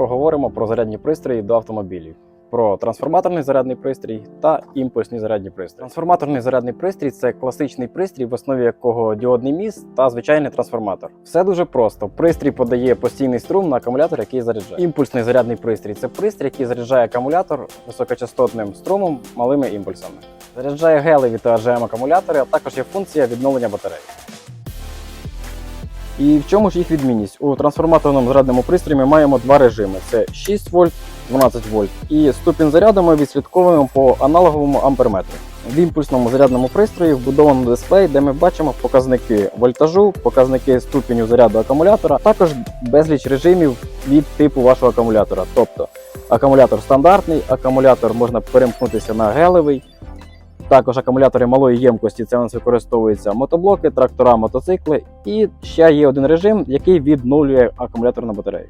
поговоримо про зарядні пристрої до автомобілів. Про трансформаторний зарядний пристрій та імпульсний зарядні пристрій. Трансформаторний зарядний пристрій це класичний пристрій, в основі якого діодний міст та звичайний трансформатор. Все дуже просто. Пристрій подає постійний струм на акумулятор, який заряджає. Імпульсний зарядний пристрій це пристрій, який заряджає акумулятор високочастотним струмом малими імпульсами. Заряджає гелеві та АЖМ акумулятори, а також є функція відновлення батарей. І в чому ж їх відмінність? У трансформаторному зарядному пристрої ми маємо два режими: це 6 вольт, 12 вольт. І ступінь заряду ми відслідковуємо по аналоговому амперметру. В імпульсному зарядному пристрої вбудовано дисплей, де ми бачимо показники вольтажу, показники ступеню заряду акумулятора, також безліч режимів від типу вашого акумулятора. Тобто акумулятор стандартний, акумулятор можна перемкнутися на гелевий. Також акумулятори малої ємкості це у нас використовуються мотоблоки, трактора, мотоцикли. І ще є один режим, який відновлює акумуляторну батарею.